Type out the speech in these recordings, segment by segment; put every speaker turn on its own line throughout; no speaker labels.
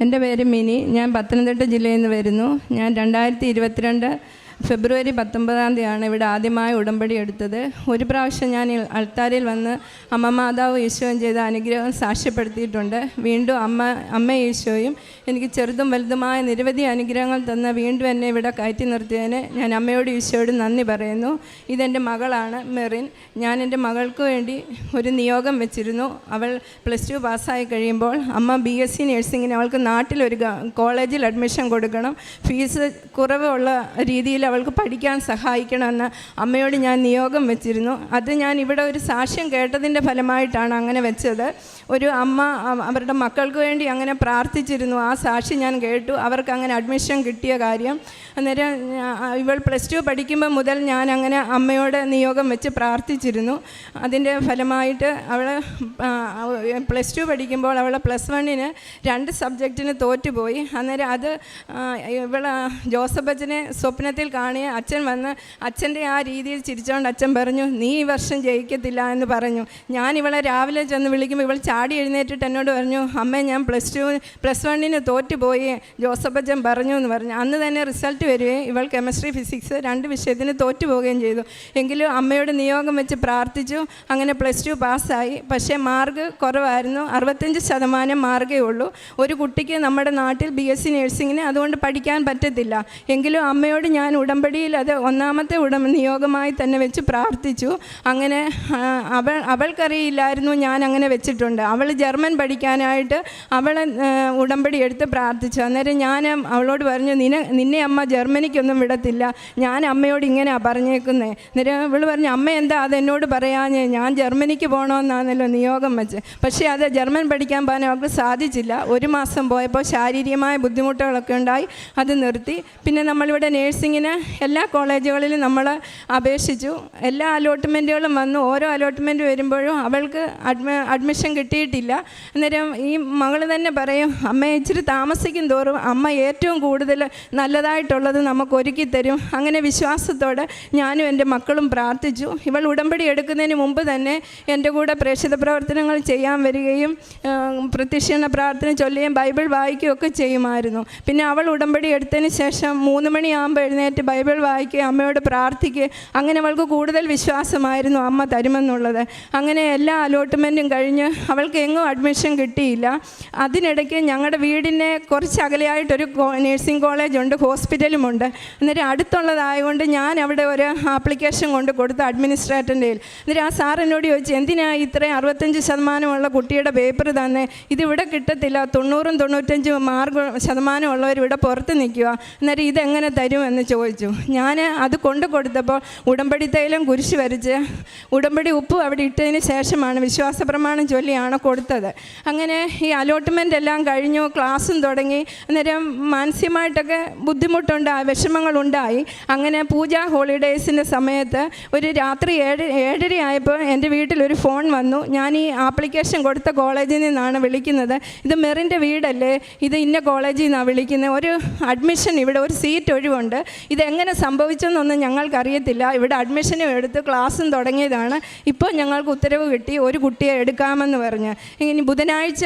എന്റെ പേര് മിനി. ഞാൻ പത്തനംതിട്ട ജില്ലയിൽ നിന്ന് വരുന്നു. ഞാൻ രണ്ടായിരത്തി ഇരുപത്തിരണ്ട് ഫെബ്രുവരി പത്തൊമ്പതാം തീയതിയാണ് ഇവിടെ ആദ്യമായി ഉടമ്പടി എടുത്തത്. ഒരു പ്രാവശ്യം ഞാൻ അൾത്താരിൽ വന്ന് അമ്മ മാതാവ് ഈശോയും ചെയ്ത അനുഗ്രഹം സാക്ഷ്യപ്പെടുത്തിയിട്ടുണ്ട്. വീണ്ടും അമ്മ അമ്മ ഈശോയും എനിക്ക് ചെറുതും വലുതുമായ നിരവധി അനുഗ്രഹങ്ങൾ തന്ന വീണ്ടും എന്നെ ഇവിടെ കയറ്റി നിർത്തിയതിന് ഞാൻ അമ്മയോട് ഈശോയോട് നന്ദി പറയുന്നു. ഇതെന്റെ മകളാണ് മെറിൻ. ഞാൻ എന്റെ മകൾക്ക് വേണ്ടി ഒരു നിയോഗം വെച്ചിരുന്നു. അവൾ പ്ലസ് ടു പാസ്സായി കഴിയുമ്പോൾ അമ്മ ബി എസ് സി നഴ്സിങ്ങിന് അവൾക്ക് നാട്ടിലൊരു കോളേജിൽ അഡ്മിഷൻ കൊടുക്കണം. ഫീസ് കുറവുള്ള രീതിയിൽ അവൾക്ക് പഠിക്കാൻ സഹായിക്കണമെന്ന് അമ്മയോട് ഞാൻ നിയോഗം വെച്ചിരുന്നു. അത് ഞാൻ ഇവിടെ ഒരു സാക്ഷ്യം കേട്ടതിന്റെ ഫലമായിട്ടാണ് അങ്ങനെ വെച്ചത്. ഒരു അമ്മ അവരുടെ മക്കൾക്ക് വേണ്ടി അങ്ങനെ പ്രാർത്ഥിച്ചിരുന്നു. ആ സാക്ഷി ഞാൻ കേട്ടു. അവർക്ക് അങ്ങനെ അഡ്മിഷൻ കിട്ടിയ കാര്യം. അന്നേരം ഇവൾ പ്ലസ് ടു പഠിക്കുമ്പോൾ മുതൽ ഞാൻ അങ്ങനെ അമ്മയോട് നിയോഗം വെച്ച് പ്രാർത്ഥിച്ചിരുന്നു. അതിന്റെ ഫലമായിട്ട് അവൾ പ്ലസ് ടു പഠിക്കുമ്പോൾ അവൾ പ്ലസ് വണ്ണിന് രണ്ട് സബ്ജക്റ്റിന് തോറ്റുപോയി. അന്നേരം അത് ഇവൾ ജോസഫ് അച്ഛനെ സ്വപ്നത്തിൽ കാണിയ അച്ഛൻ വന്ന് അച്ഛന്റെ ആ രീതിയിൽ ചിരിച്ചുകൊണ്ട് അച്ഛൻ പറഞ്ഞു നീ ഈ വർഷം ജയിക്കത്തില്ല എന്ന് പറഞ്ഞു. ഞാൻ ഇവളെ രാവിലെ ചെന്ന് വിളിക്കുമ്പോൾ ഇവൾ ചാടി എഴുന്നേറ്റിട്ട് എന്നോട് പറഞ്ഞു അമ്മ ഞാൻ പ്ലസ് ടു പ്ലസ് വണ്ണിന് തോറ്റുപോയി ജോസഫ് അച്ഛൻ പറഞ്ഞു എന്ന് പറഞ്ഞു. അന്ന് തന്നെ റിസൾട്ട് വരികയും ഇവൾ കെമിസ്ട്രി ഫിസിക്സ് രണ്ട് വിഷയത്തിന് തോറ്റുപോവുകയും ചെയ്തു. എങ്കിലും അമ്മയോട് നിയോഗം വെച്ച് പ്രാർത്ഥിച്ചു. അങ്ങനെ പ്ലസ് ടു പാസ്സായി പക്ഷേ മാർക്ക് കുറവായിരുന്നു. അറുപത്തഞ്ച് ശതമാനം മാർക്കേ ഉള്ളൂ. ഒരു കുട്ടിക്ക് നമ്മുടെ നാട്ടിൽ ബി എസ് സി നഴ്സിങ്ങിന് അതുകൊണ്ട് പഠിക്കാൻ പറ്റത്തില്ല. എങ്കിലും അമ്മയോട് ഞാൻ ഉടമ്പടിയിൽ അത് ഒന്നാമത്തെ ഉടമ നിയോഗമായി തന്നെ വെച്ച് പ്രാർത്ഥിച്ചു. അങ്ങനെ അവൾ അവൾക്കറിയില്ലായിരുന്നു ഞാൻ അങ്ങനെ വെച്ചിട്ടുണ്ട്. അവൾ ജർമ്മൻ പഠിക്കാനായിട്ട് അവൾ ഉടമ്പടി എടുത്ത് പ്രാർത്ഥിച്ചു. അന്നേരം ഞാൻ അവളോട് പറഞ്ഞു നിന്നെ നിന്നെ അമ്മ ജർമ്മനിക്കൊന്നും വിടത്തില്ല. ഞാൻ അമ്മയോട് ഇങ്ങനെയാണ് പറഞ്ഞേക്കുന്നത് നിരവ് ഇവൾ പറഞ്ഞു അമ്മ എന്താ അത് എന്നോട് പറയാഞ്ഞേ? ഞാൻ ജർമ്മനിക്ക് പോകണമെന്നാണല്ലോ നിയോഗം വെച്ച്. പക്ഷേ അത് ജർമ്മൻ പഠിക്കാൻ പോകാൻ അവർക്ക് സാധിച്ചില്ല. ഒരു മാസം പോയപ്പോൾ ശാരീരികമായ ബുദ്ധിമുട്ടുകളൊക്കെ ഉണ്ടായി. അത് നിർത്തി. പിന്നെ നമ്മളിവിടെ നേഴ്സിങ്ങിന് എല്ലാ കോളേജുകളിലും നമ്മൾ അപേക്ഷിച്ചു. എല്ലാ അലോട്ട്മെന്റുകളും വന്നു. ഓരോ അലോട്ട്മെന്റ് വരുമ്പോഴും അവൾക്ക് അഡ്മി അഡ്മിഷൻ കിട്ടിയിട്ടില്ല. അന്നേരം ഈ മകൾ തന്നെ പറയും അമ്മ ഇച്ചിരി താമസിക്കും തോറും അമ്മ ഏറ്റവും കൂടുതൽ നല്ലതായിട്ടുള്ളത് നമുക്ക് ഒരുക്കി തരും. അങ്ങനെ വിശ്വാസത്തോടെ ഞാനും എന്റെ മക്കളും പ്രാർത്ഥിച്ചു. ഇവൾ ഉടമ്പടി എടുക്കുന്നതിന് മുമ്പ് തന്നെ എന്റെ കൂടെ പ്രേക്ഷിത പ്രവർത്തനങ്ങൾ ചെയ്യാൻ വരികയും പ്രത്യക്ഷണ പ്രാർത്ഥന ചൊല്ലുകയും ബൈബിൾ വായിക്കുകയും ഒക്കെ ചെയ്യുമായിരുന്നു. പിന്നെ അവൾ ഉടമ്പടി എടുത്തതിന് ശേഷം മൂന്ന് മണിയാകുമ്പോൾ എഴുന്നേറ്റ് ബൈബിൾ വായിക്കുകയും അമ്മയോട് പ്രാർത്ഥിക്കുകയും അങ്ങനെ അവൾക്ക് കൂടുതൽ വിശ്വാസമായിരുന്നു അമ്മ തരുമെന്നുള്ളത്. അങ്ങനെ എല്ലാ അലോട്ട്മെന്റും കഴിഞ്ഞ് അവൾക്ക് എങ്ങും അഡ്മിഷൻ കിട്ടിയില്ല. അതിനിടയ്ക്ക് ഞങ്ങളുടെ വീടിനെ കുറച്ച് അകലെയായിട്ടൊരു നേഴ്സിംഗ് കോളേജുണ്ട്. ഹോസ്പിറ്റലുമുണ്ട് എന്നിട്ട് അടുത്തുള്ളതായതുകൊണ്ട് ഞാൻ അവിടെ ഒരു ആപ്ലിക്കേഷൻ കൊണ്ട് കൊടുത്തു അഡ്മിനിസ്ട്രേറ്ററിന്റെ അന്നേരം ആ സാറിനോട് ചോദിച്ചു എന്തിനാ ഇത്രയും അറുപത്തഞ്ച് ശതമാനമുള്ള കുട്ടിയുടെ പേപ്പർ തന്നെ? ഇതിവിടെ കിട്ടത്തില്ല. തൊണ്ണൂറും തൊണ്ണൂറ്റഞ്ചും മാർക്ക് ശതമാനമുള്ളവർ ഇവിടെ പുറത്ത് നിൽക്കുക. എന്നിട്ട് ഇതെങ്ങനെ തരുമെന്ന് ചോദിച്ചു. ഞാൻ അത് കൊണ്ട് കൊടുത്തപ്പോൾ ഉടമ്പടി തൈലം കുരിശ് വരച്ച് ഉടമ്പടി ഉപ്പ് അവിടെ ഇട്ടതിന് ശേഷമാണ് വിശ്വാസ പ്രമാണം ചൊല്ലിയാണ് കൊടുത്തത്. അങ്ങനെ ഈ അലോട്ട്മെന്റ് എല്ലാം കഴിഞ്ഞു ക്ലാസ്സും തുടങ്ങി. അന്നേരം മാനസികമായിട്ടൊക്കെ ബുദ്ധിമുട്ടുണ്ടായി വിഷമങ്ങളുണ്ടായി. അങ്ങനെ പൂജ ഹോളിഡേയ്സിന്റെ സമയത്ത് ഒരു രാത്രി ഏഴ് ഏഴര ആയപ്പോൾ എന്റെ വീട്ടിലൊരു ഫോൺ വന്നു. ഞാൻ ഈ ആപ്ലിക്കേഷൻ കൊടുത്ത കോളേജിൽ നിന്നാണ് വിളിക്കുന്നത്. ഇത് മെറിന്റെ വീടല്ലേ? ഇത് ഇന്ന കോളേജിൽ നിന്നാണ് വിളിക്കുന്നത് ഒരു അഡ്മിഷൻ ഇവിടെ ഒരു സീറ്റ് ഒഴിവുണ്ട്. ഇതെങ്ങനെ സംഭവിച്ചെന്നൊന്നും ഞങ്ങൾക്കറിയത്തില്ല ഇവിടെ അഡ്മിഷനും എടുത്ത് ക്ലാസ്സും തുടങ്ങിയതാണ്. ഇപ്പോൾ ഞങ്ങൾക്ക് ഉത്തരവ് കിട്ടി. ഒരു കുട്ടിയെ എടുക്കാമെന്ന് പറഞ്ഞ്. ഇനി ബുധനാഴ്ച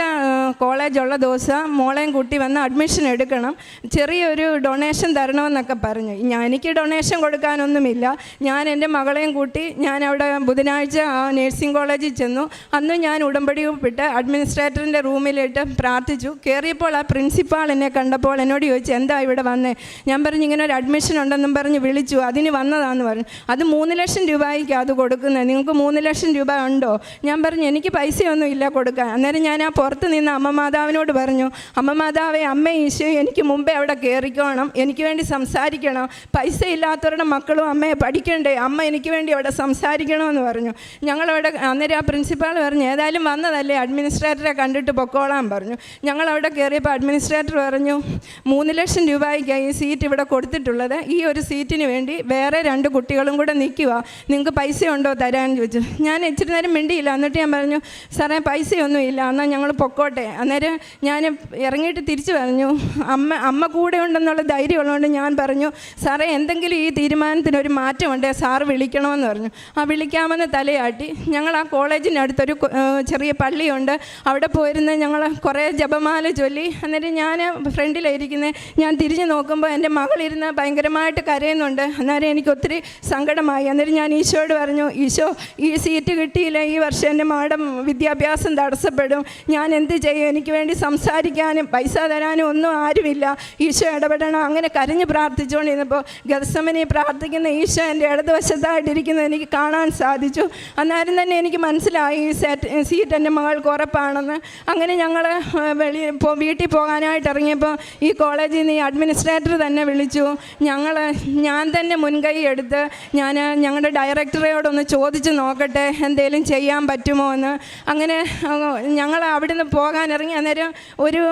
കോളേജുള്ള ദിവസം മോളെയും കുട്ടി വന്ന് അഡ്മിഷൻ എടുക്കണം. ചെറിയൊരു ഡൊണേഷൻ തരണമെന്നൊക്കെ പറഞ്ഞു. ഞാൻ എനിക്ക് ഡൊണേഷൻ കൊടുക്കാനൊന്നുമില്ല. ഞാൻ എന്റെ മകളെയും കൂട്ടി ഞാൻ അവിടെ ബുധനാഴ്ച ആ നേഴ്സിംഗ് കോളേജിൽ ചെന്നു. അന്ന് ഞാൻ ഉടമ്പടി ഒപ്പിട്ട് അഡ്മിനിസ്ട്രേറ്ററിന്റെ റൂമിലിട്ട് പ്രാർത്ഥിച്ചു. കയറിയപ്പോൾ ആ പ്രിൻസിപ്പാൾ എന്നെ കണ്ടപ്പോൾ എന്നോട് ചോദിച്ചു എന്താ ഇവിടെ വന്നേ? ഞാൻ പറഞ്ഞു ഇങ്ങനെ ഒരു അഡ്മിഷൻ ഉണ്ടെന്നും പറഞ്ഞ് വിളിച്ചു. അതിന് വന്നതാന്ന് പറഞ്ഞു. അത് മൂന്ന് ലക്ഷം രൂപയ്ക്ക് അത് കൊടുക്കുന്നത്. നിങ്ങൾക്ക് മൂന്ന് ലക്ഷം രൂപ ഉണ്ടോ? ഞാൻ പറഞ്ഞു എനിക്ക് പൈസയൊന്നും ഇല്ല കൊടുക്കാൻ. അന്നേരം ഞാൻ ആ പുറത്ത് നിന്ന് അമ്മ മാതാവിനോട് പറഞ്ഞു അമ്മ മാതാവേ അമ്മ ഈശോ എനിക്ക് മുമ്പേ അവിടെ കയറിക്കോണം എനിക്ക് വേണ്ടി സംസാരിക്കണം. പൈസ ഇല്ലാത്തവരുടെ മക്കളും അമ്മയെ പഠിക്കണ്ടേ? അമ്മ എനിക്ക് വേണ്ടി അവിടെ സംസാരിക്കണമെന്ന് പറഞ്ഞു. ഞങ്ങളവിടെ അന്നേരം ആ പ്രിൻസിപ്പാൾ പറഞ്ഞു ഏതായാലും വന്നതല്ലേ? അഡ്മിനിസ്ട്രേറ്ററെ കണ്ടിട്ട് പൊക്കോളാൻ പറഞ്ഞു. ഞങ്ങളവിടെ കയറിയപ്പോൾ അഡ്മിനിസ്ട്രേറ്റർ പറഞ്ഞു മൂന്ന് ലക്ഷം രൂപയ്ക്കായി ഈ സീറ്റ് ഇവിടെ കൊടുത്തിട്ടുള്ളത്. ഈ ഒരു സീറ്റിന് വേണ്ടി വേറെ രണ്ട് കുട്ടികളും കൂടെ നിൽക്കുക നിങ്ങൾക്ക് പൈസ ഉണ്ടോ തരാൻ? ചോദിച്ചു. ഞാൻ ഇച്ചിരി നേരം മിണ്ടിയില്ല. എന്നിട്ട് ഞാൻ പറഞ്ഞു സാറേ പൈസയൊന്നും ഇല്ല. എന്നാൽ ഞങ്ങൾ പൊക്കോട്ടെ. അന്നേരം ഞാൻ ഇറങ്ങിയിട്ട് തിരിച്ചു പറഞ്ഞു അമ്മ അമ്മ കൂടെ ഉണ്ടെന്നുള്ള ധൈര്യം ഉള്ളതുകൊണ്ട് ഞാൻ പറഞ്ഞു സാറേ എന്തെങ്കിലും ഈ തീരുമാനത്തിന് ഒരു മാറ്റമുണ്ടേ? സാർ വിളിക്കണമെന്ന് പറഞ്ഞു. ആ വിളിക്കാമെന്ന് തലയാട്ടി. ഞങ്ങൾ ആ കോളേജിനടുത്തൊരു ചെറിയ പള്ളിയുണ്ട്. അവിടെ പോയിരുന്ന് ഞങ്ങൾ കുറേ ജപമാല ചൊല്ലി. അന്നേരം ഞാൻ ഫ്രണ്ടിലായിരിക്കുന്നത് ഞാൻ തിരിഞ്ഞു നോക്കുമ്പോൾ എന്റെ മകളിരുന്ന് ഭയങ്കരമായിട്ട് കരയുന്നുണ്ട്. അന്നേരം എനിക്ക് ഒത്തിരി സങ്കടമായി. അന്നേരം ഞാൻ ഈശോയോട് പറഞ്ഞു ഈശോ ഈ സീറ്റ് കിട്ടിയില്ല. ഈ വർഷം എന്റെ മാഡം വിദ്യാഭ്യാസം തടസ്സപ്പെടും. ഞാൻ എന്ത് ചെയ്യും? എനിക്ക് വേണ്ടി സംസാരിക്കാനും പൈസ തരാനും ഒന്നും ആരുമില്ല. ഈശോ ഇടപെടണം. അങ്ങനെ കരഞ്ഞ് പ്രാർത്ഥിച്ചുകൊണ്ടിരുന്നപ്പോൾ ഗതസമനെ പ്രാർത്ഥിക്കുന്ന ഈശോ എന്റെ ഇടതുവശത്തായിട്ടിരിക്കുന്നത് എനിക്ക് കാണാൻ സാധിച്ചു. അന്നേരം തന്നെ എനിക്ക് മനസ്സിലായി ഈ സെറ്റ് സീറ്റ് എന്റെ മകൾക്ക് ഉറപ്പാണെന്ന്. അങ്ങനെ ഞങ്ങൾ വെളി വീട്ടിൽ പോകാനായിട്ട് ഇറങ്ങിയപ്പോൾ ഈ കോളേജിൽ നിന്ന് ഈ അഡ്മിനിസ്ട്രേറ്റർ തന്നെ വിളിച്ചു. ഞങ്ങൾ ഞാൻ തന്നെ മുൻകൈ എടുത്ത് ഞാൻ ഞങ്ങളുടെ ഡയറക്ടറെയോടൊന്ന് ചോദിച്ച് നോക്കട്ടെ എന്തെങ്കിലും ചെയ്യാൻ പറ്റുമോ എന്ന്. അങ്ങനെ ഞങ്ങൾ അവിടുന്ന് പോകാൻ ഇറങ്ങി അന്നേരം ഒരു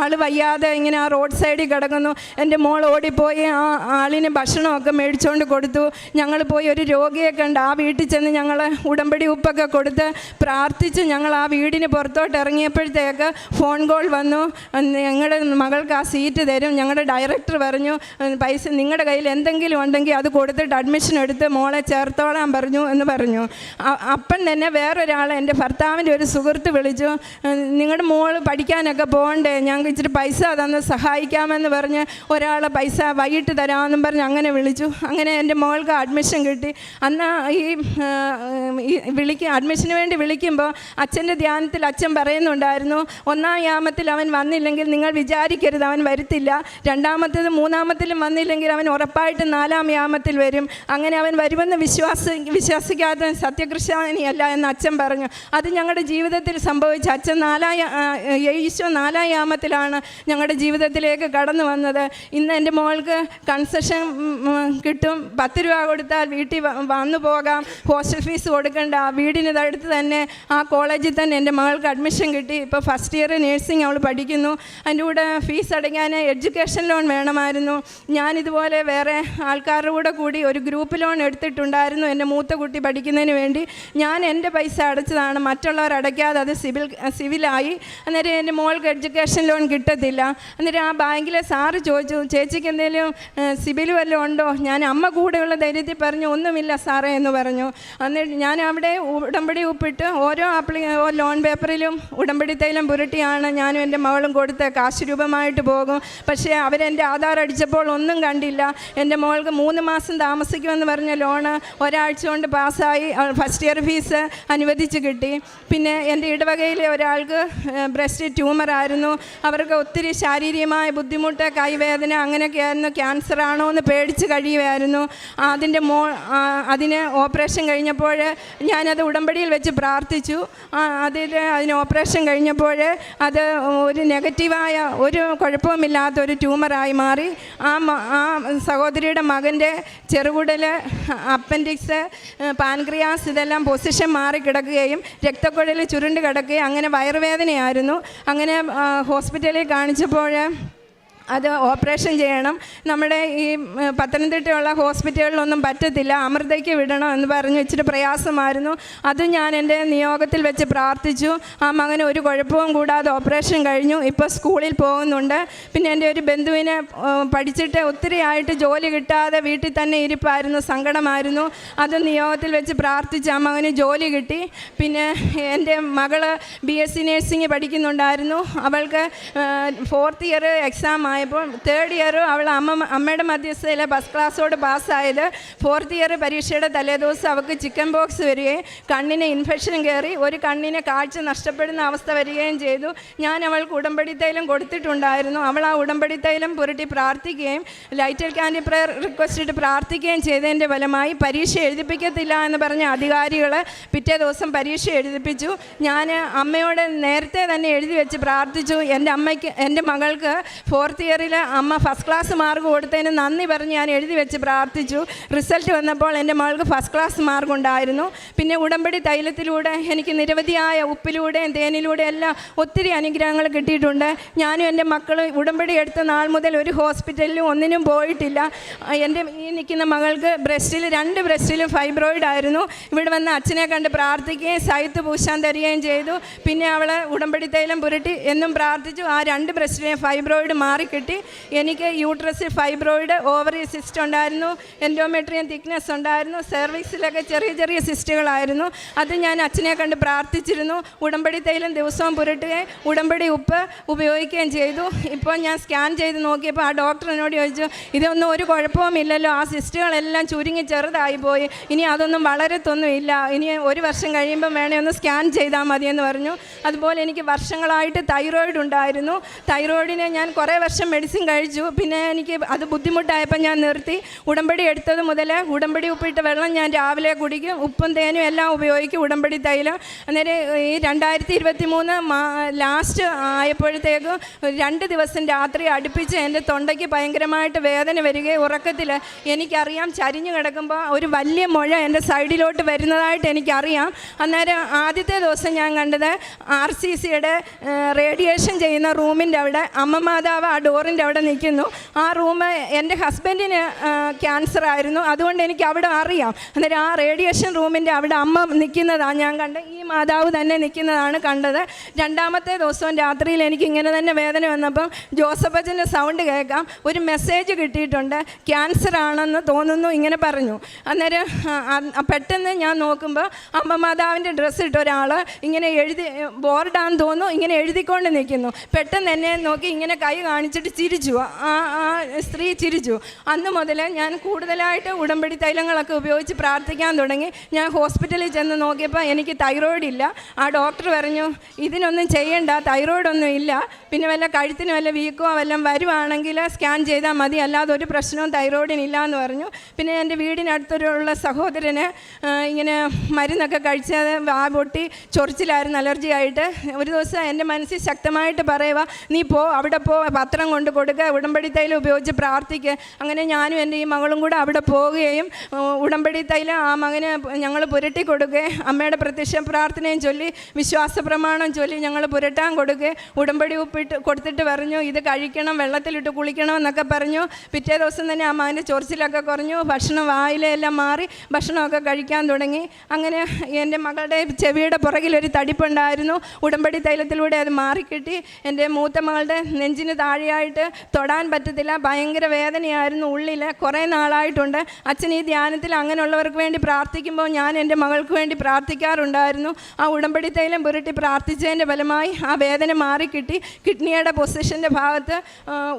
ആൾ വയ്യാതെ ഇങ്ങനെ ആ റോഡ് സൈഡിൽ കിടക്കുന്നു. എന്റെ മോൾ ഓടിപ്പോയി ആ ആളിന് ഭക്ഷണമൊക്കെ മേടിച്ചുകൊണ്ട് കൊടുത്തു. ഞങ്ങൾ പോയി ഒരു രോഗിയെ കണ്ട് ആ വീട്ടിൽ ചെന്ന് ഞങ്ങൾ ഉടമ്പടി ഉപ്പൊക്കെ കൊടുത്ത് പ്രാർത്ഥിച്ച്. ഞങ്ങൾ ആ വീടിന് പുറത്തോട്ട് ഇറങ്ങിയപ്പോഴത്തേക്ക് ഫോൺ കോൾ വന്നു. ഞങ്ങളുടെ മകൾക്ക് ആ സീറ്റ് തരും. ഞങ്ങളുടെ ഡയറക്ടർ പറഞ്ഞു പൈസ നിങ്ങളുടെ കയ്യിൽ എന്തെങ്കിലും ഉണ്ടെങ്കിൽ അത് കൊടുത്തിട്ട് അഡ്മിഷൻ എടുത്ത് മോളെ ചേർത്തോളാൻ പറഞ്ഞു എന്ന് പറഞ്ഞു. അപ്പൻ അപ്പം തന്നെ വേറൊരാൾ എന്റെ ഭർത്താവിന്റെ ഒരു സുഹൃത്ത് വിളിച്ചു. നിങ്ങളുടെ മോൾ പഠിക്കാനൊക്കെ പോകണ്ടേ? ഞങ്ങൾക്ക് ഇച്ചിരി പൈസ തന്ന് സഹായിക്കാമെന്ന് പറഞ്ഞ് ഒരാൾ പൈസ വൈകിട്ട് തരാമെന്നും പറഞ്ഞ് അങ്ങനെ വിളിച്ചു. അങ്ങനെ എന്റെ മോൾക്ക് അഡ്മിഷൻ കിട്ടി. അന്ന് ഈ വിളിക്കും അഡ്മിഷന് വേണ്ടി വിളിക്കുമ്പോൾ അച്ഛന്റെ ധ്യാനത്തിൽ അച്ഛൻ പറയുന്നുണ്ടായിരുന്നു ഒന്നാം യാമത്തിൽ അവൻ വന്നില്ലെങ്കിൽ നിങ്ങൾ വിചാരിക്കരുത് അവൻ വരുത്തില്ല. രണ്ടാമത്തേത് മൂന്നാമത്തിലും വന്നില്ലെങ്കിൽ അവൻ ഉറപ്പായിട്ട് നാലാം യാമത്തിൽ വരും. അങ്ങനെ അവൻ വരുമെന്ന് വിശ്വാസ വിശ്വസിക്കാത്ത സത്യകൃഷ്ണനിയല്ല എന്ന് അച്ഛൻ പറഞ്ഞു. അത് ഞങ്ങളുടെ ജീവിതത്തിൽ സംഭവിച്ച അച്ഛൻ നാലായ ഈശോ നാലാം യാമത്തിലാണ് ഞങ്ങളുടെ ജീവിതത്തിലേക്ക് കടന്നു വന്നത്. ഇന്ന് എന്റെ മോൾക്ക് കൺസെഷൻ കിട്ടും. പത്ത് രൂപ കൊടുത്താൽ വീട്ടിൽ വന്നു പോകാം. ഹോസ്റ്റൽ ഫീസ് കൊടുക്കണ്ട. വീടിന് അടുത്ത് തന്നെ ആ കോളേജിൽ തന്നെ എന്റെ മകൾക്ക് അഡ്മിഷൻ കിട്ടി. ഇപ്പോൾ ഫസ്റ്റ് ഇയർ നേഴ്സിംഗ് അവൾ പഠിക്കുന്നു. അതിന്റെ കൂടെ ഫീസ് അടയ്ക്കാൻ എഡ്യൂക്കേഷൻ ലോൺ വേണമായിരുന്നു. ഞാനിതുപോലെ വേറെ ആൾക്കാരുടെ കൂടെ കൂടി ഒരു ഗ്രൂപ്പ് ലോൺ എടുത്തിട്ടുണ്ടായിരുന്നു എന്റെ മൂത്ത കുട്ടി പഠിക്കുന്നതിന് വേണ്ടി. ഞാൻ എന്റെ പൈസ അടച്ചതാണ്. മറ്റുള്ളവർ അടയ്ക്കാതെ അത് സിവിൽ സിവിലായി. അന്നേരം എന്റെ മോൾക്ക് എഡ്യൂക്കേഷൻ ലോൺ കിട്ടത്തില്ല. അന്നേരം ആ ബാങ്കിലെ സാറ് ചോദിച്ചു ചേച്ചിക്ക് എന്തെങ്കിലും സിബിൽ വല്ലതും ഉണ്ടോ? ഞാൻ അമ്മ കൂടെയുള്ള ധൈര്യത്തിൽ പറഞ്ഞു ഒന്നുമില്ല സാറേ എന്ന് പറഞ്ഞു. എന്നിട്ട് ഞാൻ അവിടെ ഉടമ്പടി ഒപ്പിട്ട് ഓരോ ആപ്ലി ലോൺ പേപ്പറിലും ഉടമ്പടി തൈലം പുരട്ടിയാണ് ഞാനും എന്റെ മകളും കൊടുത്ത് കാശ് രൂപമായിട്ട് പോകും. പക്ഷേ അവരെന്റെ ആധാർ അടിച്ചപ്പോൾ ഒന്നും കണ്ടില്ല. എന്റെ മകൾക്ക് മൂന്ന് മാസം താമസിക്കുമെന്ന് പറഞ്ഞ ലോണ് ഒരാഴ്ച കൊണ്ട് പാസ്സായി ഫസ്റ്റ് ഇയർ ഫീസ് അനുവദിച്ച് കിട്ടി. പിന്നെ എന്റെ ഇടവകയിലെ ഒരാൾക്ക് ബ്രസ്റ്റ് ട്യൂമർ ആയിരുന്നു അവർക്ക് ഒത്തിരി ശാരീരികമായ ബുദ്ധിമുട്ട് കൈവേദന അങ്ങനെയൊക്കെ ആയിരുന്നു ക്യാൻസർ ആണോ എന്ന് പേടിച്ച് കഴിയുമായിരുന്നു അതിന്റെ മോ അതിന് ഓപ്പറേഷൻ കഴിഞ്ഞപ്പോൾ ഞാനത് ഉടമ്പടിയിൽ വെച്ച് പ്രാർത്ഥിച്ചു. അതിൽ അതിന് ഓപ്പറേഷൻ കഴിഞ്ഞപ്പോൾ അത് ഒരു നെഗറ്റീവായ ഒരു കുഴപ്പവുമില്ലാത്ത ഒരു ട്യൂമറായി മാറി. ആ ആ സഹോദരിയുടെ മകന്റെ ചെറുകുടൽ അപ്പൻഡിക്സ് പാൻക്രിയാസ് ഇതെല്ലാം പൊസിഷൻ മാറി കിടക്കുകയും രക്തക്കുഴൽ ചുരുണ്ട് കിടക്കുകയും അങ്ങനെ വയറുവേദനയായിരുന്നു. അങ്ങനെ ഹോസ്പിറ്റലിൽ കാണിച്ചപ്പോൾ അത് ഓപ്പറേഷൻ ചെയ്യണം. നമ്മുടെ ഈ പത്തനംതിട്ടയുള്ള ഹോസ്പിറ്റലുകളിലൊന്നും പറ്റത്തില്ല. അമൃതയ്ക്ക് വിടണം എന്ന് പറഞ്ഞ് ഇച്ചിരി പ്രയാസമായിരുന്നു. അത് ഞാൻ എന്റെ നിയോഗത്തിൽ വെച്ച് പ്രാർത്ഥിച്ചു. ആ മകന് ഒരു കുഴപ്പവും കൂടാതെ ഓപ്പറേഷൻ കഴിഞ്ഞു. ഇപ്പോൾ സ്കൂളിൽ പോകുന്നുണ്ട്. പിന്നെ എന്റെ ഒരു ബന്ധുവിനെ പഠിച്ചിട്ട് ഒത്തിരി ആയിട്ട് ജോലി കിട്ടാതെ വീട്ടിൽ തന്നെ ഇരിപ്പായിരുന്നു. സങ്കടമായിരുന്നു. അത് നിയോഗത്തിൽ വെച്ച് പ്രാർത്ഥിച്ച് ആ മകന് ജോലി കിട്ടി. പിന്നെ എന്റെ മകൾ ബി എസ് സി നേഴ്സിംഗ് പഠിക്കുന്നുണ്ടായിരുന്നു. അവൾക്ക് ഫോർത്ത് ഇയർ എക്സാം ആയപ്പോൾ തേർഡ് ഇയർ അവൾ അമ്മ അമ്മയുടെ മധ്യസ്ഥയിലെ ബസ് ക്ലാസ്സോട് പാസ്സായത് ഫോർത്ത് ഇയർ പരീക്ഷയുടെ തലേദിവസം അവൾക്ക് ചിക്കൻ ബോക്സ് വരികയും കണ്ണിന് ഇൻഫെക്ഷൻ കയറി ഒരു കണ്ണിന് കാഴ്ച നഷ്ടപ്പെടുന്ന അവസ്ഥ വരികയും ചെയ്തു. ഞാൻ അവൾക്ക് ഉടമ്പടി തൈലം കൊടുത്തിട്ടുണ്ടായിരുന്നു. അവൾ ആ ഉടമ്പടി തൈലം പുരട്ടി പ്രാർത്ഥിക്കുകയും ലൈറ്റൽ ക്യാൻഡി പ്രയർ റിക്വസ്റ്റ് ഇട്ട് പ്രാർത്ഥിക്കുകയും ചെയ്തതിന്റെ ഫലമായി പരീക്ഷ എഴുതിപ്പിക്കത്തില്ല എന്ന് പറഞ്ഞ അധികാരികൾ പിറ്റേ ദിവസം പരീക്ഷ എഴുതിപ്പിച്ചു. ഞാൻ അമ്മയോട് നേരത്തെ തന്നെ എഴുതി വെച്ച് പ്രാർത്ഥിച്ചു. എന്റെ അമ്മയ്ക്ക് എന്റെ മകൾക്ക് ഫോർത്ത് ഫോർത്ത് ഇയറിൽ അമ്മ ഫസ്റ്റ് ക്ലാസ് മാർക്ക് കൊടുത്തതിന് നന്ദി പറഞ്ഞ് ഞാൻ എഴുതി വെച്ച് പ്രാർത്ഥിച്ചു. റിസൾട്ട് വന്നപ്പോൾ എന്റെ മകൾക്ക് ഫസ്റ്റ് ക്ലാസ് മാർക്ക് ഉണ്ടായിരുന്നു. പിന്നെ ഉടമ്പടി തൈലത്തിലൂടെ എനിക്ക് നിരവധിയായ ഉപ്പിലൂടെയും തേനിലൂടെ എല്ലാം ഒത്തിരി അനുഗ്രഹങ്ങൾ കിട്ടിയിട്ടുണ്ട്. ഞാനും എന്റെ മക്കൾ ഉടമ്പടി എടുത്ത നാൾ മുതൽ ഒരു ഹോസ്പിറ്റലിലും ഒന്നിനും പോയിട്ടില്ല. എന്റെ ഈ നിൽക്കുന്ന മകൾക്ക് ബ്രസ്റ്റിൽ രണ്ട് ബ്രസ്റ്റിലും ഫൈബ്രോയിഡ് ആയിരുന്നു. ഇവിടെ വന്ന് അച്ഛനെ കണ്ട് പ്രാർത്ഥിക്കുകയും സൈത്ത് പൂശാൻ തരികയും ചെയ്തു. പിന്നെ അവൾ ഉടമ്പടി തൈലം പുരട്ടി എന്നും പ്രാർത്ഥിച്ചു. ആ രണ്ട് ബ്രസ്റ്റിലെയും ഫൈബ്രോയിഡ് മാറിക്കിട്ടി എനിക്ക് യൂട്രസിൽ ഫൈബ്രോയിഡ് ഓവറി സിസ്റ്റ് ഉണ്ടായിരുന്നു. എൻഡോമെട്രിയം തിക്നെസ് ഉണ്ടായിരുന്നു. സെർവിക്സിലൊക്കെ ചെറിയ ചെറിയ സിസ്റ്റുകളായിരുന്നു അത് ഞാൻ അച്ഛനെ കണ്ട് പ്രാർത്ഥിച്ചിരുന്നു. ഉടമ്പടി തൈലം ദിവസവും പുരട്ടുകയും ഉടമ്പടി ഉപ്പ് ഉപയോഗിക്കുകയും ചെയ്തു. ഇപ്പോൾ ഞാൻ സ്കാൻ ചെയ്ത് നോക്കിയപ്പോൾ ആ ഡോക്ടർ എന്നോട് ചോദിച്ചു ഇതൊന്നും ഒരു കുഴപ്പവുമില്ലല്ലോ ആ സിസ്റ്റുകളെല്ലാം ചുരുങ്ങി ചെറുതായി പോയി. ഇനി അതൊന്നും വളരത്തൊന്നുമില്ല ഇനി ഒരു വർഷം കഴിയുമ്പോൾ വേണേ ഒന്ന് സ്കാൻ ചെയ്താൽ മതിയെന്ന് പറഞ്ഞു. അതുപോലെ എനിക്ക് വർഷങ്ങളായിട്ട് തൈറോയിഡ് ഉണ്ടായിരുന്നു. തൈറോയിഡിനെ ഞാൻ കുറേ വർഷം മെഡിസിൻ കഴിച്ചു. പിന്നെ എനിക്ക് അത് ബുദ്ധിമുട്ടായപ്പോൾ ഞാൻ നിർത്തി. ഉടമ്പടി എടുത്തത് മുതൽ ഉടമ്പടി ഉപ്പിട്ട് വെള്ളം ഞാൻ രാവിലെ കുടിക്കും. ഉപ്പും തേനും എല്ലാം ഉപയോഗിക്കും ഉടമ്പടി തൈലം. അന്നേരം ഈ രണ്ടായിരത്തി ഇരുപത്തി മൂന്ന് ലാസ്റ്റ് ആയപ്പോഴത്തേക്കും രണ്ട് ദിവസം രാത്രി അടുപ്പിച്ച് എന്റെ തൊണ്ടയ്ക്ക് ഭയങ്കരമായിട്ട് വേദന വരികയും ഉറക്കത്തിൽ എനിക്കറിയാം ചരിഞ്ഞു കിടക്കുമ്പോൾ ഒരു വലിയ മുഴ എന്റെ സൈഡിലോട്ട് വരുന്നതായിട്ട് എനിക്കറിയാം. അന്നേരം ആദ്യത്തെ ദിവസം ഞാൻ കണ്ടത് ആർ സി സിയുടെ റേഡിയേഷൻ ചെയ്യുന്ന റൂമിന്റെ അവിടെ അമ്മ മാതാവ് ആ ഡോറിന്റെ അവിടെ നിൽക്കുന്നു. ആ റൂം എന്റെ ഹസ്ബൻഡിന് ക്യാൻസർ ആയിരുന്നു. അതുകൊണ്ട് എനിക്ക് അവിടെ അറിയാം. അന്നേരം ആ റേഡിയേഷൻ റൂമിന്റെ അവിടെ അമ്മ നിൽക്കുന്നതാണ് ഞാൻ കണ്ടത് ഈ മാതാവ് തന്നെ നിൽക്കുന്നതാണ് കണ്ടത്. രണ്ടാമത്തെ ദിവസം രാത്രിയിൽ എനിക്ക് ഇങ്ങനെ തന്നെ വേദന വന്നപ്പം ജോസഫ് അച്ഛന്റെ സൗണ്ട് കേൾക്കാം. ഒരു മെസ്സേജ് കിട്ടിയിട്ടുണ്ട്. ക്യാൻസർ ആണെന്ന് തോന്നുന്നു ഇങ്ങനെ പറഞ്ഞു. അന്നേരം പെട്ടെന്ന് ഞാൻ നോക്കുമ്പോൾ അമ്മ മാതാവിന്റെ ഡ്രസ്സ് ഇട്ട ഒരാൾ ഇങ്ങനെ എഴുതി ബോർഡാന്ന് തോന്നുന്നു ഇങ്ങനെ എഴുതിക്കൊണ്ട് നിൽക്കുന്നു. പെട്ടെന്ന് എന്നെ നോക്കി ഇങ്ങനെ കൈ കാണിച്ചിട്ട് ചിരിച്ചു. ആ ആ സ്ത്രീ ചിരിച്ചു. അന്ന് മുതൽ ഞാൻ കൂടുതലായിട്ട് ഉടമ്പടി തൈലങ്ങളൊക്കെ ഉപയോഗിച്ച് പ്രാർത്ഥിക്കാൻ തുടങ്ങി. ഞാൻ ഹോസ്പിറ്റലിൽ ചെന്ന് നോക്കിയപ്പോൾ എനിക്ക് തൈറോയിഡ് ഇല്ല. ആ ഡോക്ടർ പറഞ്ഞു ഇതിനൊന്നും ചെയ്യണ്ട തൈറോയിഡ് ഒന്നും ഇല്ല. പിന്നെ വല്ല കഴുത്തിന് വല്ല വീക്കോ വല്ലതും വരുവാണെങ്കിൽ സ്കാൻ ചെയ്താൽ മതി. അല്ലാതെ ഒരു പ്രശ്നവും തൈറോയിഡിനില്ല എന്ന് പറഞ്ഞു. പിന്നെ എന്റെ വീടിനടുത്തൊരുള്ള സഹോദരന് ഇങ്ങനെ മരുന്നൊക്കെ കഴിച്ചത് ആ പൊട്ടി ചൊറിച്ചിലായിരുന്നു അലർജി ആയിട്ട് ഒരു ദിവസം എന്റെ മനസ്സിൽ ശക്തമായിട്ട് പറയുക നീ പോ അവിടെ പോ പത്രം കൊണ്ട് കൊടുക്കുക ഉടമ്പടി തൈലം ഉപയോഗിച്ച് പ്രാർത്ഥിക്കുക. അങ്ങനെ ഞാനും എന്റെ ഈ മകളും കൂടെ അവിടെ പോവുകയും ഉടമ്പടി തൈലം ആ മകന് ഞങ്ങൾ പുരട്ടി കൊടുക്കുകയും അമ്മയുടെ പ്രത്യക്ഷ പ്രാർത്ഥനയും ചൊല്ലി വിശ്വാസ പ്രമാണം ചൊല്ലി ഞങ്ങൾ പുരട്ടാൻ കൊടുക്കുകയും ഉടമ്പടി ഉപ്പിട്ട് കൊടുത്തിട്ട് പറഞ്ഞു ഇത് കഴിക്കണം വെള്ളത്തിലിട്ട് കുളിക്കണം എന്നൊക്കെ പറഞ്ഞു. പിറ്റേ ദിവസം തന്നെ ആ മകന്റെ ചൊറിച്ചിലൊക്കെ കുറഞ്ഞു ഭക്ഷണം വായിലെല്ലാം മാറി ഭക്ഷണമൊക്കെ കഴിക്കാൻ തുടങ്ങി. അങ്ങനെ എന്റെ മകളുടെ ചെവിയുടെ പുറകിലൊരു തടിപ്പുണ്ടായിരുന്നു. ഉടമ്പടി തൈലത്തിലൂടെ അത് മാറിക്കിട്ടി. എന്റെ മൂത്ത മകളുടെ നെഞ്ചിന് താഴെയായിട്ട് തൊടാൻ പറ്റത്തില്ല. ഭയങ്കര വേദനയായിരുന്നു ഉള്ളിൽ കുറേ നാളായിട്ടുണ്ട്. അച്ഛൻ ഈ ധ്യാനത്തിൽ അങ്ങനെയുള്ളവർക്ക് വേണ്ടി പ്രാർത്ഥിക്കുമ്പോൾ ഞാൻ എന്റെ മകൾക്ക് വേണ്ടി പ്രാർത്ഥിക്കാറുണ്ടായിരുന്നു. ആ ഉടമ്പടി തൈലം പുരട്ടി പ്രാർത്ഥിച്ചതിന്റെ ഫലമായി ആ വേദന മാറിക്കിട്ടി. കിഡ്നിയുടെ പൊസിഷന്റെ ഭാഗത്ത്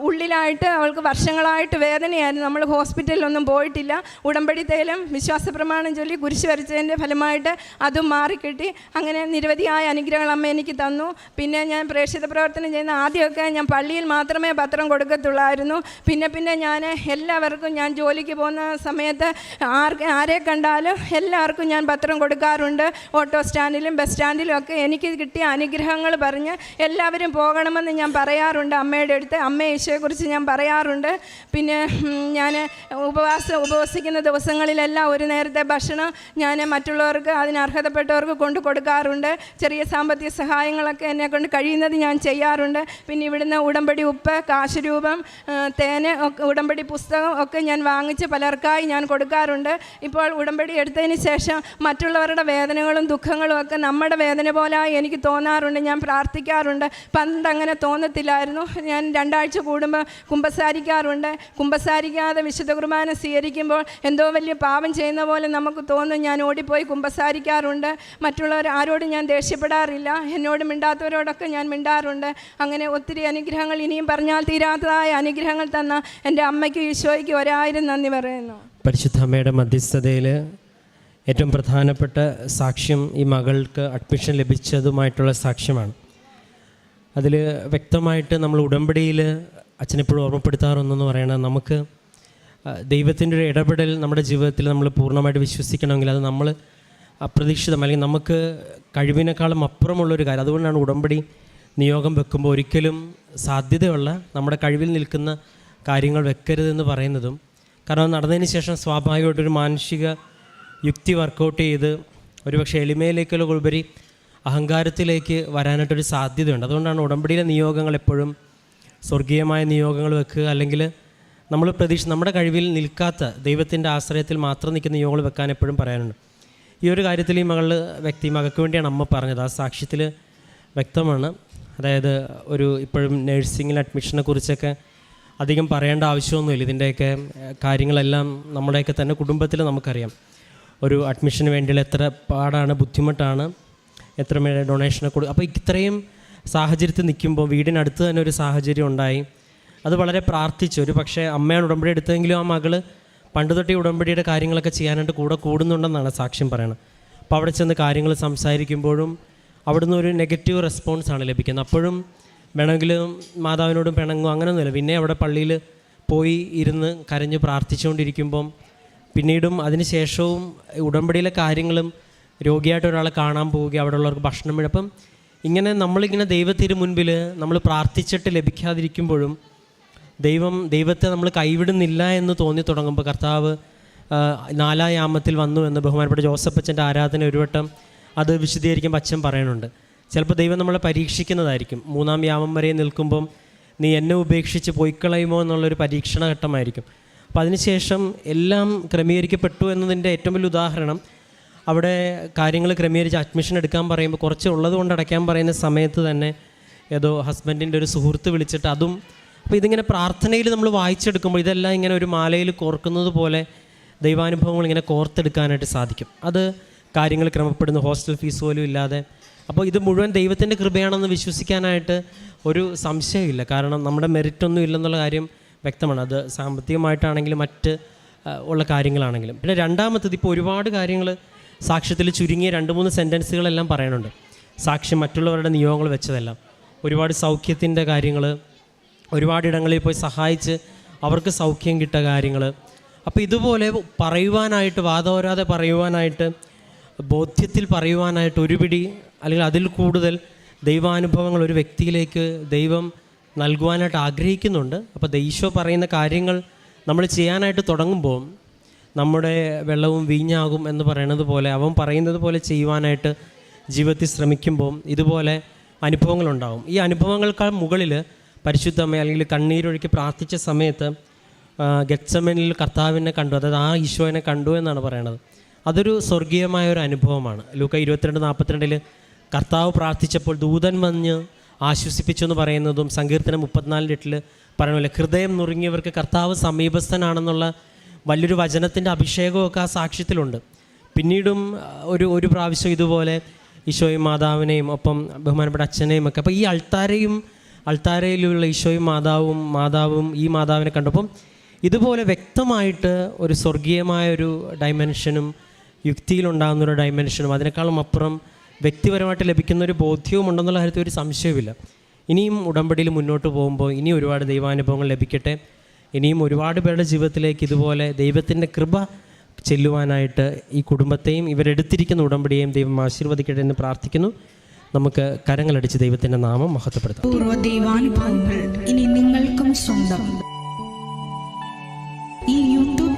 ഉള്ളിലായിട്ട് അവൾക്ക് വർഷങ്ങളായിട്ട് വേദനയായിരുന്നു. നമ്മൾ ഹോസ്പിറ്റലിലൊന്നും പോയിട്ടില്ല. ഉടമ്പടി തൈലം വിശ്വാസ പ്രമാണം ചൊല്ലി കുരിശ് വരച്ചതിന്റെ ഫലമായിട്ട് അതും മാറിക്കിട്ടി. അങ്ങനെ നിരവധിയായ അനുഗ്രഹങ്ങൾ അമ്മ എനിക്ക് തന്നു. പിന്നെ ഞാൻ പ്രേക്ഷിത പ്രവർത്തനം ചെയ്യുന്ന ആദ്യമൊക്കെ ഞാൻ പള്ളിയിൽ മാത്രമേ പത്രം കൊടുക്കത്തുള്ളായിരുന്നു. പിന്നെ പിന്നെ ഞാൻ എല്ലാവർക്കും ഞാൻ ജോലിക്ക് പോകുന്ന സമയത്ത് ആർക്ക് ആരെ കണ്ടാലും എല്ലാവർക്കും ഞാൻ പത്രം കൊടുക്കാറുണ്ട്. ഓട്ടോ സ്റ്റാൻഡിലും ബസ് സ്റ്റാൻഡിലും ഒക്കെ എനിക്ക് കിട്ടിയ അനുഗ്രഹങ്ങൾ പറഞ്ഞ് എല്ലാവരും പോകണമെന്ന് ഞാൻ പറയാറുണ്ട് അമ്മയുടെ അടുത്ത്. അമ്മ ഈശോയെക്കുറിച്ച് ഞാൻ പറയാറുണ്ട്. പിന്നെ ഞാൻ ഉപവാസം ഉപവസിക്കുന്ന ദിവസങ്ങളിലെല്ലാം ഒരു നേരത്തെ ഭക്ഷണം ഞാൻ മറ്റുള്ളവർക്ക് അതിന് അർഹതപ്പെട്ടവർക്ക് കൊണ്ടു കൊടുക്കാറുണ്ട്. ചെറിയ സാമ്പത്തിക സഹായങ്ങളൊക്കെ എന്നെ കൊണ്ട് കഴിയുന്നത് ഞാൻ ചെയ്യാറുണ്ട്. പിന്നെ ഇവിടുന്ന് ഉടമ്പടി ഉപ്പ് കാശുരൂപം ആ, തേന് ഉടമ്പടി പുസ്തകം ഒക്കെ ഞാൻ വാങ്ങിച്ച് പലർക്കായി ഞാൻ കൊടുക്കാറുണ്ട്. ഇപ്പോൾ ഉടമ്പടി എടുത്തതിന് ശേഷം മറ്റുള്ളവരുടെ വേദനകളും ദുഃഖങ്ങളും ഒക്കെ നമ്മുടെ വേദന പോലായി എനിക്ക് തോന്നാറുണ്ട്. ഞാൻ പ്രാർത്ഥിക്കാറുണ്ട്. പണ്ട് അങ്ങനെ തോന്നത്തില്ലായിരുന്നു. ഞാൻ രണ്ടാഴ്ച കൂടുമ്പോൾ കുമ്പസാരിക്കാറുണ്ട്. കുമ്പസാരിക്കാതെ വിശുദ്ധ കുർബാന സ്വീകരിക്കുമ്പോൾ എന്തോ വലിയ പാപം ചെയ്യുന്ന പോലെ നമുക്ക് തോന്നും ഞാൻ ഓടിപ്പോയി കുമ്പസാരിക്കാറുണ്ട്. മറ്റുള്ളവർ ആരോടും ഞാൻ ദേഷ്യപ്പെടാറില്ല. എന്നോട് മിണ്ടാത്തവരോടൊക്കെ ഞാൻ മിണ്ടാറുണ്ട്. അങ്ങനെ ഒത്തിരി അനുഗ്രഹങ്ങൾ ഇനിയും പറഞ്ഞാൽ തീരാത്തതായ അനുഗ്രഹങ്ങൾ തന്ന എന്റെ അമ്മയ്ക്കും ഈശോയ്ക്കും ഒരായിരം നന്ദി പറയുന്നു.
പരിശുദ്ധ അമ്മയുടെ മധ്യസ്ഥതയിൽ ഏറ്റവും പ്രധാനപ്പെട്ട സാക്ഷ്യം ഈ മകൾക്ക് അഡ്മിഷൻ ലഭിച്ചതുമായിട്ടുള്ള സാക്ഷ്യമാണ്. അതിൽ വ്യക്തമായിട്ട് നമ്മൾ ഉടമ്പടിയിൽ അച്ഛനെപ്പോഴും ഓർമ്മപ്പെടുത്താറൊന്നെന്ന് പറയണത് നമുക്ക് ദൈവത്തിന്റെ ഒരു ഇടപെടൽ നമ്മുടെ ജീവിതത്തിൽ നമ്മൾ പൂർണമായിട്ട് വിശ്വസിക്കണമെങ്കിൽ അത് നമ്മൾ അപ്രതീക്ഷിതം അല്ലെങ്കിൽ നമുക്ക് കഴിവിനേക്കാളും അപ്പുറമുള്ളൊരു കാര്യം. അതുകൊണ്ടാണ് ഉടമ്പടി നിയോഗം വെക്കുമ്പോൾ ഒരിക്കലും സാധ്യതയുള്ള നമ്മുടെ കഴിവിൽ നിൽക്കുന്ന കാര്യങ്ങൾ വെക്കരുതെന്ന് പറയുന്നതും കാരണം നടന്നതിന് ശേഷം സ്വാഭാവികമായിട്ടൊരു മാനസിക യുക്തി വർക്കൗട്ട് ചെയ്ത് ഒരുപക്ഷെ എളിമയിലേക്കുള്ള ഉപരി അഹങ്കാരത്തിലേക്ക് വരാനായിട്ടൊരു സാധ്യതയുണ്ട്. അതുകൊണ്ടാണ് ഉടമ്പടിയിലെ നിയോഗങ്ങൾ എപ്പോഴും സ്വർഗീയമായ നിയോഗങ്ങൾ വെക്കുക അല്ലെങ്കിൽ നമ്മൾ പ്രതീക്ഷ നമ്മുടെ കഴിവിൽ നിൽക്കാത്ത ദൈവത്തിന്റെ ആശ്രയത്തിൽ മാത്രം നിൽക്കുന്ന നിയോഗങ്ങൾ വെക്കാൻ എപ്പോഴും പറയാനുണ്ട് ഈ ഒരു കാര്യത്തിൽ ഈ മകൾ വ്യക്തി മകൾക്ക് വേണ്ടിയാണ് അമ്മ പറഞ്ഞത്. ആ സാക്ഷ്യത്തിൽ വ്യക്തമാണ്. അതായത് ഒരു ഇപ്പോഴും നഴ്സിംഗിൽ അഡ്മിഷനെ കുറിച്ചൊക്കെ അധികം പറയേണ്ട ആവശ്യമൊന്നുമില്ല. ഇതിന്റെയൊക്കെ കാര്യങ്ങളെല്ലാം നമ്മുടെയൊക്കെ തന്നെ കുടുംബത്തിൽ നമുക്കറിയാം. ഒരു അഡ്മിഷന് വേണ്ടിയുള്ള എത്ര പാടാണ് ബുദ്ധിമുട്ടാണ് എത്ര ഡൊണേഷനെ കൊടു അപ്പോൾ ഇത്രയും സാഹചര്യത്തിൽ നിൽക്കുമ്പോൾ വീടിനടുത്ത് തന്നെ ഒരു സാഹചര്യം ഉണ്ടായി. അത് വളരെ പ്രാർത്ഥിച്ചു. ഒരു പക്ഷേ അമ്മയാണ് ഉടമ്പടി എടുത്തതെങ്കിലും ആ മകൾ പണ്ട് തൊട്ടേ ഉടമ്പടിയുടെ കാര്യങ്ങളൊക്കെ ചെയ്യാനായിട്ട് കൂടെ കൂടുന്നുണ്ടെന്നാണ് സാക്ഷ്യം പറയുന്നത് അപ്പോൾ അവിടെ ചെന്ന് കാര്യങ്ങൾ സംസാരിക്കുമ്പോഴും അവിടുന്ന് ഒരു നെഗറ്റീവ് റെസ്പോൺസ് ആണ് ലഭിക്കുന്നത്. അപ്പോഴും വേണമെങ്കിൽ മാതാവിനോടും പിണങ്ങും അങ്ങനെയൊന്നുമില്ല പിന്നെ അവിടെ പള്ളിയിൽ പോയി ഇരുന്ന് കരഞ്ഞ് പ്രാർത്ഥിച്ചുകൊണ്ടിരിക്കുമ്പം പിന്നീടും അതിന് ശേഷവും ഉടമ്പടിയിലെ കാര്യങ്ങളും രോഗിയായിട്ട് ഒരാളെ കാണാൻ പോവുക അവിടെ ഉള്ളവർക്ക് ഭക്ഷണം അപ്പം ഇങ്ങനെ നമ്മളിങ്ങനെ ദൈവത്തിന് മുൻപിൽ നമ്മൾ പ്രാർത്ഥിച്ചിട്ട് ലഭിക്കാതിരിക്കുമ്പോഴും ദൈവം ദൈവത്തെ നമ്മൾ കൈവിടുന്നില്ല എന്ന് തോന്നി തുടങ്ങുമ്പോൾ കർത്താവ് നാലായാമത്തിൽ വന്നു എന്ന് ബഹുമാനപ്പെട്ട ജോസഫ് അച്ഛന്റെ ആരാധന ഒരു വട്ടം അത് വിശദീകരിക്കുമ്പോൾ അച്ഛൻ പറയണുണ്ട്. ചിലപ്പോൾ ദൈവം നമ്മളെ പരീക്ഷിക്കുന്നതായിരിക്കും. മൂന്നാം യാമം വരെ നിൽക്കുമ്പം നീ എന്നെ ഉപേക്ഷിച്ച് പോയിക്കളയുമോ എന്നുള്ളൊരു പരീക്ഷണ ഘട്ടമായിരിക്കും. അപ്പം അതിനുശേഷം എല്ലാം ക്രമീകരിക്കപ്പെട്ടു എന്നതിന്റെ ഏറ്റവും വലിയ ഉദാഹരണം അവിടെ കാര്യങ്ങൾ ക്രമീകരിച്ച് അഡ്മിഷൻ എടുക്കാൻ പറയുമ്പോൾ കുറച്ച് ഉള്ളത് കൊണ്ട് അടയ്ക്കാൻ പറയുന്ന സമയത്ത് തന്നെ ഏതോ ഹസ്ബൻഡിന്റെ ഒരു സുഹൃത്ത് വിളിച്ചിട്ട് അതും അപ്പോൾ ഇതിങ്ങനെ പ്രാർത്ഥനയിൽ നമ്മൾ വായിച്ചെടുക്കുമ്പോൾ ഇതെല്ലാം ഇങ്ങനെ ഒരു മാലയിൽ കോർക്കുന്നത് പോലെ ദൈവാനുഭവങ്ങൾ ഇങ്ങനെ കോർത്തെടുക്കാനായിട്ട് സാധിക്കും. അത് കാര്യങ്ങൾ ക്രമപ്പെടുന്നു ഹോസ്റ്റൽ ഫീസ് പോലും ഇല്ലാതെ. അപ്പോൾ ഇത് മുഴുവൻ ദൈവത്തിന്റെ കൃപയാണെന്ന് വിശ്വസിക്കാനായിട്ട് ഒരു സംശയമില്ല. കാരണം നമ്മുടെ മെറിറ്റ് ഒന്നും ഇല്ലെന്നുള്ള കാര്യം വ്യക്തമാണ്. അത് സാമ്പത്തികമായിട്ടാണെങ്കിലും മറ്റ് ഉള്ള കാര്യങ്ങളാണെങ്കിലും. പിന്നെ രണ്ടാമത്തത് ഇപ്പോൾ ഒരുപാട് കാര്യങ്ങൾ സാക്ഷ്യത്തിൽ ചുരുങ്ങിയ രണ്ട് മൂന്ന് സെന്റൻസുകളെല്ലാം പറയാനുണ്ട്. സാക്ഷ്യം മറ്റുള്ളവരുടെ നിയോഗങ്ങൾ വെച്ചതെല്ലാം. ഒരുപാട് സൗഖ്യത്തിന്റെ കാര്യങ്ങൾ ഒരുപാട് ഇടങ്ങളിൽ പോയി സഹായിച്ച് അവർക്ക് സൗഖ്യം കിട്ട കാര്യങ്ങൾ. അപ്പോൾ ഇതുപോലെ പറയുവാനായിട്ട് വാദോരാതെ പറയുവാനായിട്ട് ബോധ്യത്തിൽ പറയുവാനായിട്ട് ഒരു പിടി അല്ലെങ്കിൽ അതിൽ കൂടുതൽ ദൈവാനുഭവങ്ങൾ ഒരു വ്യക്തിയിലേക്ക് ദൈവം നൽകുവാനായിട്ട് ആഗ്രഹിക്കുന്നുണ്ട്. അപ്പോൾ ഈശോ പറയുന്ന കാര്യങ്ങൾ നമ്മൾ ചെയ്യാനായിട്ട് തുടങ്ങുമ്പോൾ നമ്മുടെ വെള്ളവും വീഞ്ഞാകും എന്ന് പറയുന്നത് പോലെ അവൻ പറയുന്നത് പോലെ ചെയ്യുവാനായിട്ട് ജീവിതത്തിൽ ശ്രമിക്കുമ്പോൾ ഇതുപോലെ അനുഭവങ്ങളുണ്ടാവും ഈ അനുഭവങ്ങൾക്കാൾ മുകളിൽ പരിശുദ്ധമേ അല്ലെങ്കിൽ കണ്ണീരൊഴുക്കി പ്രാർത്ഥിച്ച സമയത്ത് ഗച്ചമ്മനിൽ കർത്താവിനെ കണ്ടു അതായത് ആ ഈശോനെ കണ്ടു എന്നാണ് പറയണത്. അതൊരു സ്വർഗീയമായ ഒരു അനുഭവമാണ്. ലൂക്ക ഇരുപത്തിരണ്ട് നാൽപ്പത്തിരണ്ടിൽ കർത്താവ് പ്രാർത്ഥിച്ചപ്പോൾ ദൂതൻ വന്ന് ആശ്വസിപ്പിച്ചു എന്ന് പറയുന്നതും സങ്കീർത്തനം മുപ്പത്തിനാലിന്റെ എട്ടിൽ പറയണമല്ലേ ഹൃദയം നുറുങ്ങിയവർക്ക് കർത്താവ് സമീപസ്ഥനാണെന്നുള്ള വലിയൊരു വചനത്തിന്റെ അഭിഷേകമൊക്കെ ആ സാക്ഷ്യത്തിലുണ്ട്. പിന്നീടും ഒരു ഒരു പ്രാവശ്യം ഇതുപോലെ ഈശോയും മാതാവിനെയും ഒപ്പം ബഹുമാനപ്പെട്ട അച്ഛനെയും ഒക്കെ അപ്പോൾ ഈ അൾത്താരയും അൾത്താരയിലുള്ള ഈശോയും മാതാവും മാതാവും ഈ മാതാവിനെ കണ്ടപ്പം ഇതുപോലെ വ്യക്തമായിട്ട് ഒരു സ്വർഗീയമായ ഒരു ഡൈമെൻഷനും യുക്തിയിലുണ്ടാകുന്ന ഒരു ഡൈമെൻഷനും അതിനേക്കാളും അപ്പുറം വ്യക്തിപരമായിട്ട് ലഭിക്കുന്ന ഒരു ബോധ്യവും ഉണ്ടെന്നുള്ള കാര്യത്തിൽ ഒരു സംശയവുമില്ല. ഇനിയും ഉടമ്പടിയിൽ മുന്നോട്ട് പോകുമ്പോൾ ഇനി ഒരുപാട് ദൈവാനുഭവങ്ങൾ ലഭിക്കട്ടെ. ഇനിയും ഒരുപാട് പേരുടെ ജീവിതത്തിലേക്ക് ഇതുപോലെ ദൈവത്തിന്റെ കൃപ ചെല്ലുവാനായിട്ട് ഈ കുടുംബത്തെയും ഇവരെടുത്തിരിക്കുന്ന ഉടമ്പടിയെയും ദൈവം ആശീർവദിക്കട്ടെ എന്ന് പ്രാർത്ഥിക്കുന്നു. നമുക്ക് കരങ്ങളടിച്ച് ദൈവത്തിന്റെ നാമം മഹത്വപ്പെടുത്താം.
പൂർവ ദൈവാനുഭവങ്ങൾ ഇനി നിങ്ങൾക്കും സ്വന്തം. ഈ